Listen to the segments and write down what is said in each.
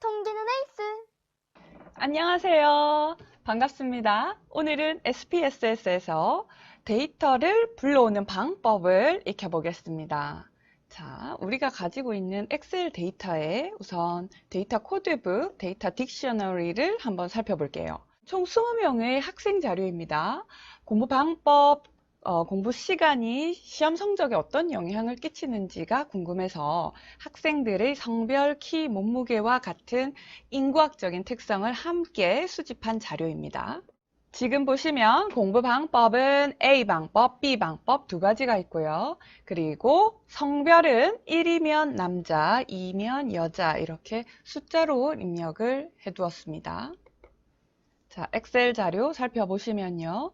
통계는 에이스. 안녕하세요. 반갑습니다. 오늘은 SPSS에서 데이터를 불러오는 방법을 익혀보겠습니다. 자, 우리가 가지고 있는 엑셀 데이터에 우선 데이터 코드북, 데이터 딕셔너리를 한번 살펴볼게요. 총 20명의 학생 자료입니다. 공부 방법, 어, 공부 시간이 시험 성적에 어떤 영향을 끼치는지가 궁금해서 학생들의 성별, 키, 몸무게와 같은 인구학적인 특성을 함께 수집한 자료입니다. 지금 보시면 공부 방법은 A 방법, B 방법 두 가지가 있고요. 그리고 성별은 1이면 남자, 2면 여자 이렇게 숫자로 입력을 해 두었습니다. 자, 엑셀 자료 살펴보시면요.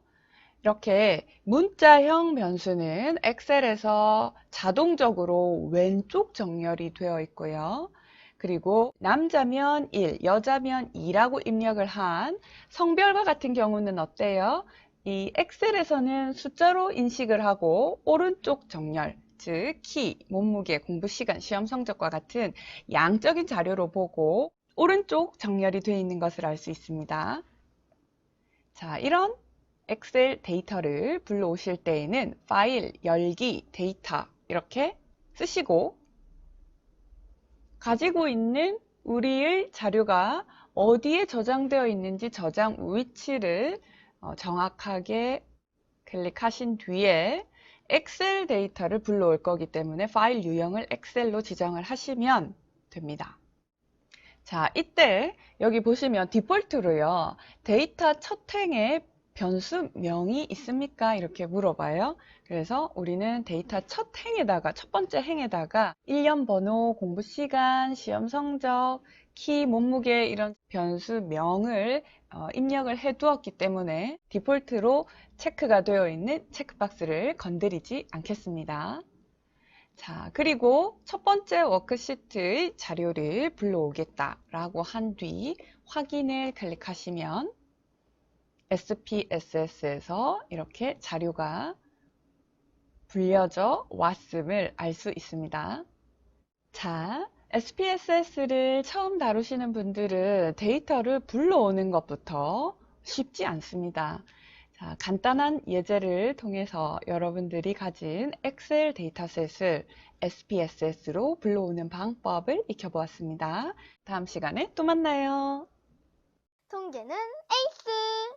이렇게 문자형 변수는 엑셀에서 자동적으로 왼쪽 정렬이 되어 있고요. 그리고 남자면 1, 여자면 2라고 입력을 한 성별과 같은 경우는 어때요? 이 엑셀에서는 숫자로 인식을 하고 오른쪽 정렬, 즉 키, 몸무게, 공부 시간, 시험 성적과 같은 양적인 자료로 보고 오른쪽 정렬이 되어 있는 것을 알 수 있습니다. 자, 이런 엑셀 데이터를 불러오실 때에는 파일, 열기, 데이터 이렇게 쓰시고 가지고 있는 우리의 자료가 어디에 저장되어 있는지 저장 위치를 어, 정확하게 클릭하신 뒤에 엑셀 데이터를 불러올 거기 때문에 파일 유형을 엑셀로 지정을 하시면 됩니다. 자, 이때 여기 보시면 디폴트로요. 데이터 첫 행에 변수명이 있습니까? 이렇게 물어봐요. 그래서 우리는 데이터 첫 행에다가, 첫 번째 행에다가 1년 번호, 공부 시간, 시험 성적, 키, 몸무게 이런 변수명을 어, 입력을 해 두었기 때문에 디폴트로 체크가 되어 있는 체크박스를 건드리지 않겠습니다. 자, 그리고 첫 번째 워크시트의 자료를 불러오겠다라고 한 뒤 확인을 클릭하시면 SPSS에서 이렇게 자료가 불려져 왔음을 알 수 있습니다. 자, SPSS를 처음 다루시는 분들은 데이터를 불러오는 것부터 쉽지 않습니다. 자, 간단한 예제를 통해서 여러분들이 가진 엑셀 데이터셋을 SPSS로 불러오는 방법을 익혀보았습니다. 다음 시간에 또 만나요. 통계는 에이스.